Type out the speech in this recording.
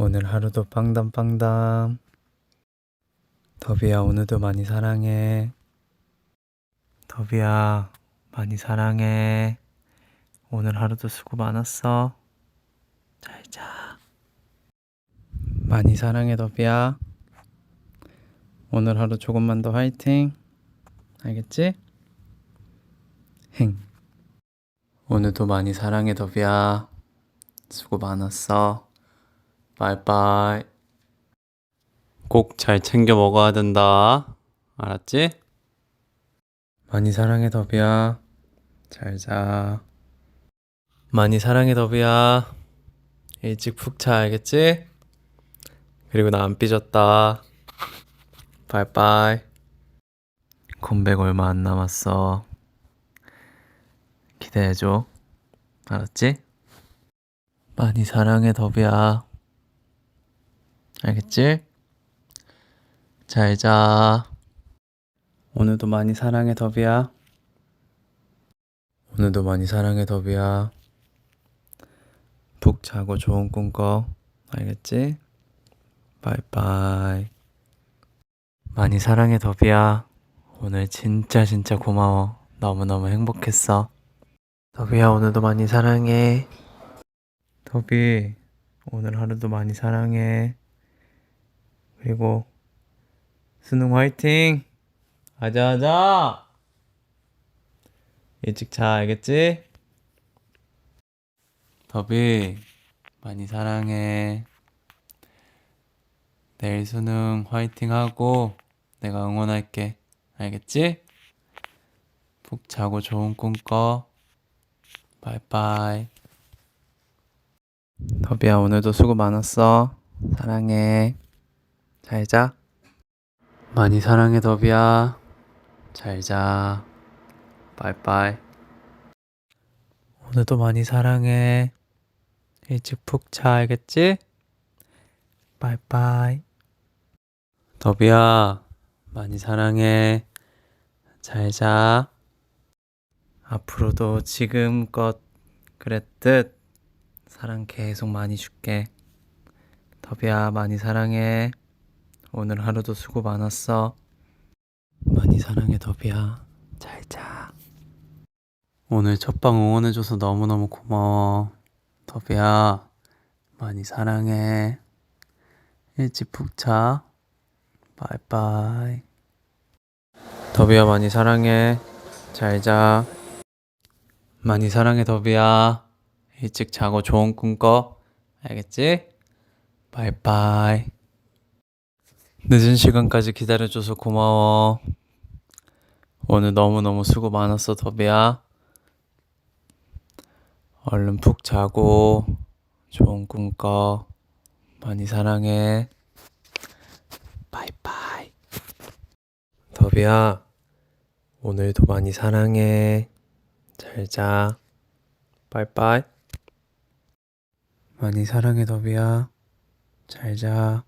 오늘 하루도 빵담빵담. 더비야, 오늘도 많이 사랑해. 더비야, 많이 사랑해. 오늘 하루도 수고 많았어. 잘 자. 많이 사랑해, 더비야. 오늘 하루 조금만 더 화이팅. 알겠지? 행. 오늘도 많이 사랑해, 더비야. 수고 많았어. 빠이빠이. 꼭 잘 챙겨 먹어야 된다. 알았지? 많이 사랑해, 더비야. 잘 자. 많이 사랑해, 더비야. 일찍 푹 자, 알겠지? 그리고 나 안 삐졌다. 빠이빠이. 컴백 얼마 안 남았어. 기대해줘. 알았지? 많이 사랑해, 더비야. 알겠지? 잘 자. 오늘도 많이 사랑해, 더비야. 오늘도 많이 사랑해, 더비야. 푹 자고 좋은 꿈 꿔. 알겠지? 바이바이. 많이 사랑해, 더비야. 오늘 진짜 진짜 고마워. 너무너무 행복했어. 더비야, 오늘도 많이 사랑해. 더비, 오늘 하루도 많이 사랑해. 그리고 수능 화이팅! 아자아자! 일찍 자, 알겠지? 더비, 많이 사랑해. 내일 수능 화이팅 하고 내가 응원할게. 알겠지? 푹 자고 좋은 꿈 꿔. 바이바이. 더비야, 오늘도 수고 많았어. 사랑해. 잘 자. 많이 사랑해, 더비야. 잘 자. 바이바이. 오늘도 많이 사랑해. 일찍 푹 자, 알겠지? 바이바이. 더비야, 많이 사랑해. 잘 자. 앞으로도 지금껏 그랬듯 사랑 계속 많이 줄게. 더비야, 많이 사랑해. 오늘 하루도 수고 많았어. 많이 사랑해, 더비야. 잘 자. 오늘 첫방 응원해줘서 너무너무 고마워. 더비야, 많이 사랑해. 일찍 푹 자. 바이바이. 더비야, 많이 사랑해. 잘 자. 많이 사랑해, 더비야. 일찍 자고 좋은 꿈 꿔. 알겠지? 바이바이. 늦은 시간까지 기다려줘서 고마워. 오늘 너무너무 수고 많았어, 더비야. 얼른 푹 자고 좋은 꿈 꿔. 많이 사랑해. 바이바이. 더비야, 오늘도 많이 사랑해. 잘 자. 바이바이. 많이 사랑해, 더비야. 잘 자.